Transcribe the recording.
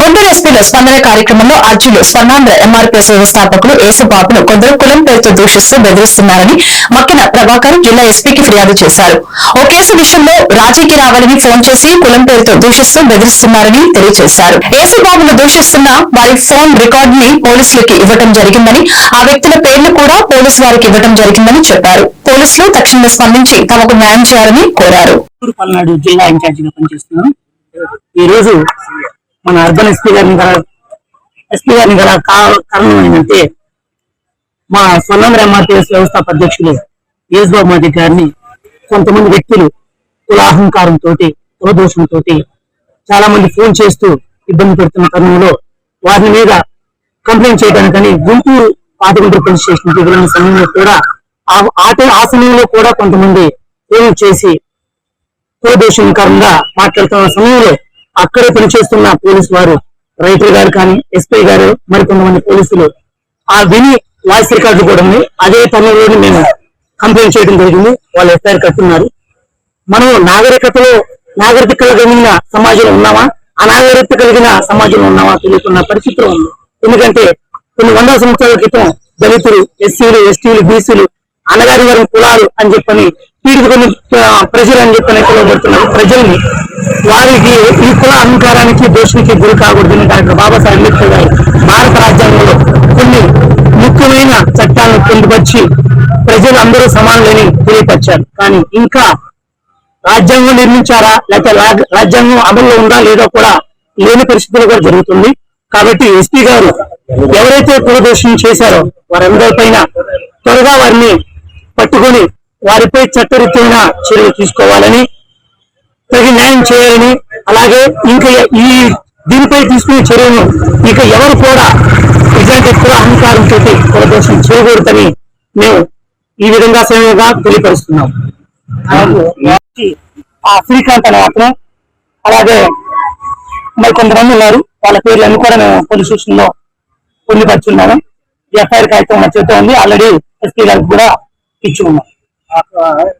గుంటూరు ఎస్పీల స్పందన కార్యక్రమంలో అర్జులు స్వర్ణాంధ్ర ఎంఆర్పీఎస్ వ్యవస్థాపకులు యేసుబాబును కొందరు కులం పేరుతో దూషిస్తూ బెదిరిస్తున్నారని మక్కిన ప్రభాకర్ జిల్లా ఎస్పీకి ఫిర్యాదు చేశారు. ఓ కేసు విషయంలో రాజీకి రావాలని ఫోన్ చేసి కులం పేరుతో దూషిస్తూ బెదిరిస్తున్నారని తెలియజేశారు. యేసుబాబును దూషిస్తున్న వారి ఫోన్ రికార్డు ని పోలీసులకి ఇవ్వడం జరిగిందని ఆ వ్యక్తుల పేర్లు కూడా పోలీసు వారికి ఇవ్వడం జరిగిందని చెప్పారు. పోలీసులు తక్షణమే స్పందించి తమకు న్యాయం చేయాలని కోరారు. ఈ రోజు మన అర్బన్ ఎస్పీ గారిని గల ఎస్పీ గారిని గల కారణం ఏంటంటే మా స్వర్ణంద్ర ఎంఆర్టీఎస్ వ్యవస్థాపక అధ్యక్షులు యేస్ బాబు గారిని కొంతమంది వ్యక్తులు కులాహంకారంతో కులదోషంతో చాలా మంది ఫోన్ చేస్తూ ఇబ్బంది పెడుతున్న తరుణంలో వారి మీద కంప్లైంట్ చేయడానికని గుంటూరు పాతగుంటూరు పోలీస్ స్టేషన్ వెళ్ళిన సమయంలో కూడా ఆ- ఆ సమయంలో కూడా కొంతమంది ఫోన్ చేసి కులదోషంకరంగా మాట్లాడుతున్న సమయంలో అక్కడే పనిచేస్తున్న పోలీసు వారు రైటర్ గారు కానీ ఎస్పీ గారు మరికొంతమంది పోలీసులు ఆ విని వాయిస్ రికార్డు కూడా ఉంది అదే తరుణంలో మేము కంప్లైంట్ చేయడం జరిగింది. వాళ్ళు ఎఫ్ఐఆర్ కట్టున్నారు మనం నాగరికతలో నాగరికత కలిగిన సమాజంలో ఉన్నామా? అనాగరికత కలిగిన సమాజంలో ఉన్నామా తెలియకున్న పరిస్థితులు ఉంది. ఎందుకంటే కొన్ని వందల సంవత్సరాల క్రితం దళితులు ఎస్సీలు ఎస్టీలు బీసీలు అన్నగారి వారి కులాలు అని చెప్పని పీడితుకొని ప్రజలు అని చెప్పని పిలువబడుతున్నారు ప్రజల్ని వారికి ఈ కుల అహంకారానికి దోషునికి గురి కాకూడదని డాక్టర్ బాబాసాహెబ్ అంబేద్కర్ గారు భారత రాజ్యాంగంలో కొన్ని ముఖ్యమైన చట్టాలను పొందుపరిచి ప్రజలు అందరూ సమానులని తెలియపరిచారు. కానీ ఇంకా రాజ్యాంగం నిర్మించారా లేకపోతే రా- రాజ్యాంగం అమల్లో ఉందా లేదో కూడా లేని పరిస్థితులు కూడా జరుగుతుంది. కాబట్టి ఎస్పీ గారు ఎవరైతే కులదోషం చేశారో వారందరి పైన త్వరగా వారిని పట్టుకొని వారిపై చట్టరీత్యమైన చర్యలు తీసుకోవాలని న్యాయం చేయాలని అలాగే ఇంకా ఈ దీనిపై తీసుకునే చర్యలను ఇక ఎవరు కూడా ఇలాంటి కుల అహంకారంతో కులదోషం చేయకూడదని మేము ఈ విధంగా సేవగా తెలియపరుస్తున్నాం. ఆ శ్రీకాంత్ అనే అతను అలాగే మరి కొంతమంది ఉన్నారు. వాళ్ళ పేర్లన్నీ కూడా మేము పోలీస్ స్టేషన్లో పొందుపరుచున్నాము ఎఫ్ఐఆర్ కాగితం మా చేత ఉంది. ఆల్రెడీ ఎస్పీ గారికి కూడా ఇచ్చి ఉన్నాం.